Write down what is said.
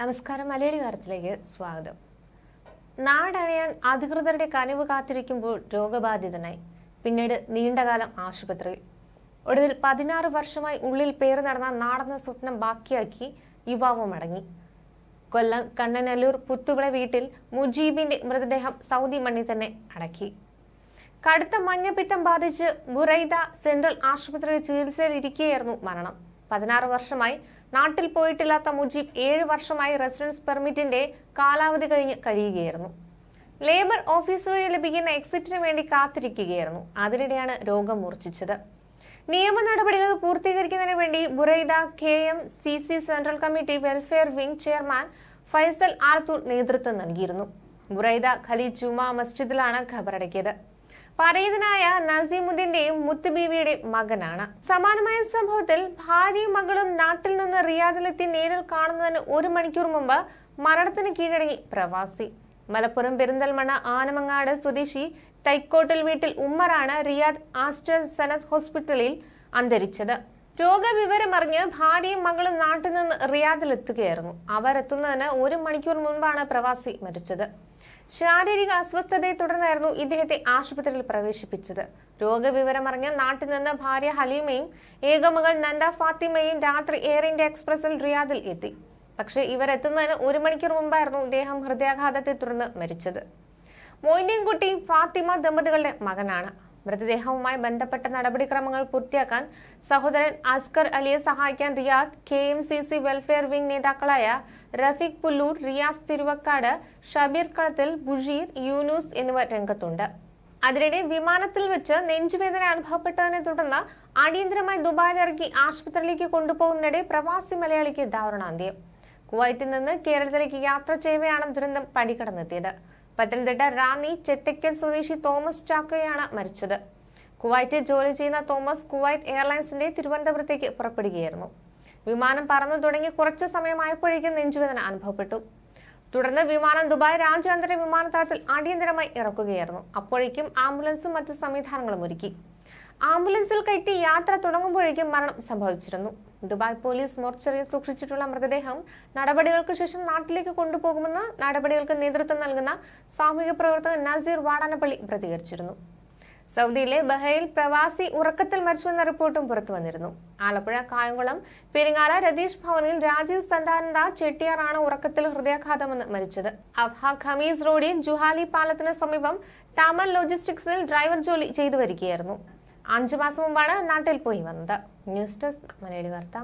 നമസ്കാരം മലയാളി വാർത്തയിലേക്ക് സ്വാഗതം. നാടണയാൻ അധികൃതരുടെ കനിവ് കാത്തിരിക്കുമ്പോൾ രോഗബാധിതനായി. പിന്നീട് നീണ്ടകാലം ആശുപത്രിയിൽ. ഒടുവിൽ പതിനാറ് വർഷമായി ഉള്ളിൽ പേര് നടന്ന നാടെന്ന സ്വപ്നം ബാക്കിയാക്കി യുവാവ് മടങ്ങി. കൊല്ലം കണ്ണനല്ലൂർ പുത്തുവിള വീട്ടിൽ മുജീബിന്റെ മൃതദേഹം സൗദി മണ്ണിൽ തന്നെ അടക്കി. കടുത്ത മഞ്ഞപ്പിത്തം ബാധിച്ച് ബുറൈദ സെൻട്രൽ ആശുപത്രിയിൽ ചികിത്സയിൽ ഇരിക്കുകയായിരുന്നു മരണം. പതിനാറ് വർഷമായി നാട്ടിൽ പോയിട്ടില്ലാത്ത മുജീബ് ഏഴ് വർഷമായി റെസിഡൻസ് പെർമിറ്റിന്റെ കാലാവധി കഴിഞ്ഞ് കഴിയുകയായിരുന്നു. ലേബർ ഓഫീസ് വഴി ലഭിക്കുന്ന എക്സിറ്റിന് വേണ്ടി കാത്തിരിക്കുകയായിരുന്നു. അതിനിടെയാണ് രോഗം മൂർച്ഛിച്ചത്. നിയമ നടപടികൾ പൂർത്തീകരിക്കുന്നതിന് വേണ്ടി Buraidah K M C C central committee welfare wing chairman Faisal Arthoor നേതൃത്വം നൽകിയിരുന്നു. ബുറൈദ ഖലി ജുമാ മസ്ജിദിലാണ് ഖബറടക്കിയത്. പരേതനായ നസീമുദ്ദീന്റെയും മുത്തുബീവിയുടെയും മകനാണ്. സമാനമായ സംഭവത്തിൽ ഭാര്യയും മകളും നാട്ടിൽ നിന്ന് റിയാദിലെത്തി നേരിൽ കാണുന്നതിന് ഒരു മണിക്കൂർ മുമ്പ് മരണത്തിന് കീഴടങ്ങി പ്രവാസി. മലപ്പുറം പെരിന്തൽമണ്ണ ആനമങ്ങാട് സ്വദേശി തൈക്കോട്ടിൽ വീട്ടിൽ ഉമ്മറാണ് റിയാദ് ആസ്റ്റർ സനത് ഹോസ്പിറ്റലിൽ അന്തരിച്ചത്. രോഗവിവരമറിഞ്ഞ് ഭാര്യയും മകളും നാട്ടിൽ നിന്ന് റിയാദിലെത്തുകയായിരുന്നു. അവർ എത്തുന്നതിന് ഒരു മണിക്കൂർ മുൻപാണ് പ്രവാസി മരിച്ചത്. ശാരീരിക അസ്വസ്ഥതയെ തുടർന്നായിരുന്നു ഇദ്ദേഹത്തെ ആശുപത്രിയിൽ പ്രവേശിപ്പിച്ചത്. രോഗവിവരമറിഞ്ഞ് നാട്ടിൽ നിന്ന് ഭാര്യ ഹലീമയും ഏകമകൾ നന്ദ ഫാത്തിമയും രാത്രി എയർ ഇന്ത്യ എക്സ്പ്രസിൽ റിയാദിൽ എത്തി. പക്ഷേ ഇവരെത്തുന്നതിന് ഒരു മണിക്കൂർ മുമ്പായിരുന്നു ഇദ്ദേഹം ഹൃദയാഘാതത്തെ തുടർന്ന് മരിച്ചത്. മൊയ്തീൻകുട്ടി ഫാത്തിമ ദമ്പതികളുടെ മകനാണ്. മൃതദേഹവുമായി ബന്ധപ്പെട്ട നടപടിക്രമങ്ങൾ പൂർത്തിയാക്കാൻ സഹോദരൻ അസ്കർ അലിയെ സഹായിക്കാൻ Riyadh K M C C welfare wing നേതാക്കളായ റഫീഖ് പുല്ലൂർ റിയാസ് തിരുവക്കാട് ഷബീർ കളത്തിൽ ബുഷീർ യൂനൂസ് എന്നിവർ രംഗത്തുണ്ട്. അതിനിടെ വിമാനത്തിൽ വെച്ച് നെഞ്ചുവേദന അനുഭവപ്പെട്ടതിനെ തുടർന്ന് അടിയന്തരമായി ദുബായിലിറക്കി ആശുപത്രിയിലേക്ക് കൊണ്ടുപോകുന്നതിനിടെ പ്രവാസി മലയാളിക്ക് ദാരുണാന്ത്യം. കുവൈറ്റിൽ നിന്ന് കേരളത്തിലേക്ക് യാത്ര ചെയ്യവെയാണ് ദുരന്തം പടികടന്നെത്തിയത്. പത്തനംതിട്ട റാന്നി ചെത്തയ്ക്കൽ സ്വദേശി തോമസ് ചാക്കോയാണ് മരിച്ചത്. കുവൈറ്റിൽ ജോലി ചെയ്യുന്ന തോമസ് കുവൈറ്റ് എയർലൈൻസിന്റെ തിരുവനന്തപുരത്തേക്ക് പുറപ്പെടുകയായിരുന്നു. വിമാനം പറന്നു തുടങ്ങി കുറച്ചു സമയമായപ്പോഴേക്കും നെഞ്ചുവേദന അനുഭവപ്പെട്ടു. തുടർന്ന് വിമാനം ദുബായ് രാജ്യാന്തര വിമാനത്താവളത്തിൽ അടിയന്തരമായി ഇറക്കുകയായിരുന്നു. അപ്പോഴേക്കും ആംബുലൻസും മറ്റു സംവിധാനങ്ങളും ഒരുക്കി. ആംബുലൻസിൽ കയറ്റി യാത്ര തുടങ്ങുമ്പോഴേക്കും മരണം സംഭവിച്ചിരുന്നു. ദുബായ് പോലീസ് മോർച്ചറിയിൽ സൂക്ഷിച്ചിട്ടുള്ള മൃതദേഹം നടപടികൾക്ക് ശേഷം നാട്ടിലേക്ക് കൊണ്ടുപോകുമെന്ന് നടപടികൾക്ക് നേതൃത്വം നൽകുന്ന സാമൂഹിക പ്രവർത്തകൻ നസീർ വാടാനപ്പള്ളി പ്രതികരിച്ചിരുന്നു. സൗദിയിലെ ബഹ്റൈൻ പ്രവാസി ഉറക്കത്തിൽ മരിച്ചുവെന്ന റിപ്പോർട്ടും പുറത്തു വന്നിരുന്നു. ആലപ്പുഴ കായംകുളം പെരിങ്ങാല രതീഷ് ഭവനിൽ രാജീവ് സന്താനന്ദ ചെട്ടിയാറാണ് ഉറക്കത്തിൽ ഹൃദയാഘാതമെന്ന് മരിച്ചത്. അബ്ഹ ഖമീസ് റോഡിൽ ജുഹാലി പാലത്തിന് സമീപം ടാമൻ ലോജിസ്റ്റിക്സിൽ ഡ്രൈവർ ജോലി ചെയ്തു വരികയായിരുന്നു അഞ്ചു മാസം മുമ്പാണ് നാട്ടിൽ പോയി വന്നത്. ന്യൂസ് ഡെസ്ക് മലയാളി വാർത്ത.